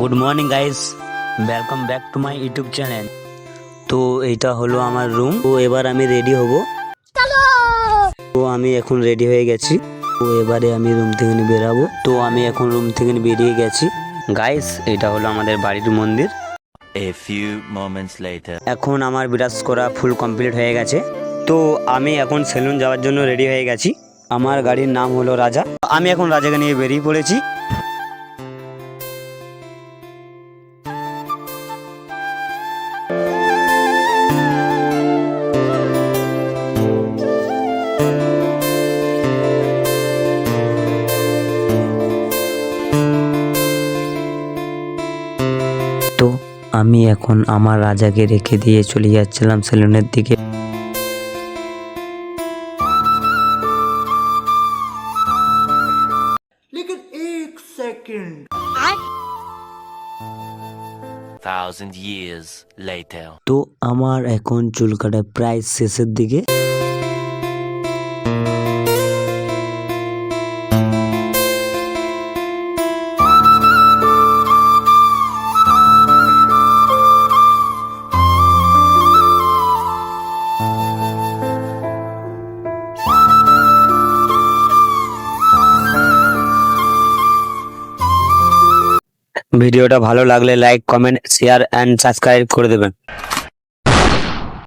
Good morning guys welcome back to my YouTube channel তো এইটা হলো আমার রুম তো এবার আমি রেডি হব। তো আমি এখন রেডি হয়ে গেছি। তো এবারে আমি রুম থেকে বেরাবো। তো আমি এখন রুম থেকে বেরিয়ে গেছি। গাইস এটা হলো আমাদের বাড়ির মন্দির। A few moments later. এখন আমার বিরাজ করা ফুল কমপ্লিট হয়ে গেছে। তো আমি এখন সেলুন যাওয়ার জন্য রেডি হয়ে গেছি। আমার গাড়ির নাম হলো রাজা। আমি এখন রাজাকে নিয়ে বেরিয়ে পড়েছি। আমি এখন আমার রাজাকে রেখে দিয়ে চলে যাচ্ছিলাম সেলুনের দিকে। Thousand years later. তো আমার এখন চুল কাটা প্রায় শেষের দিকে। ভিডিওটা ভালো লাগলে like comment share and subscribe করে দেবেন।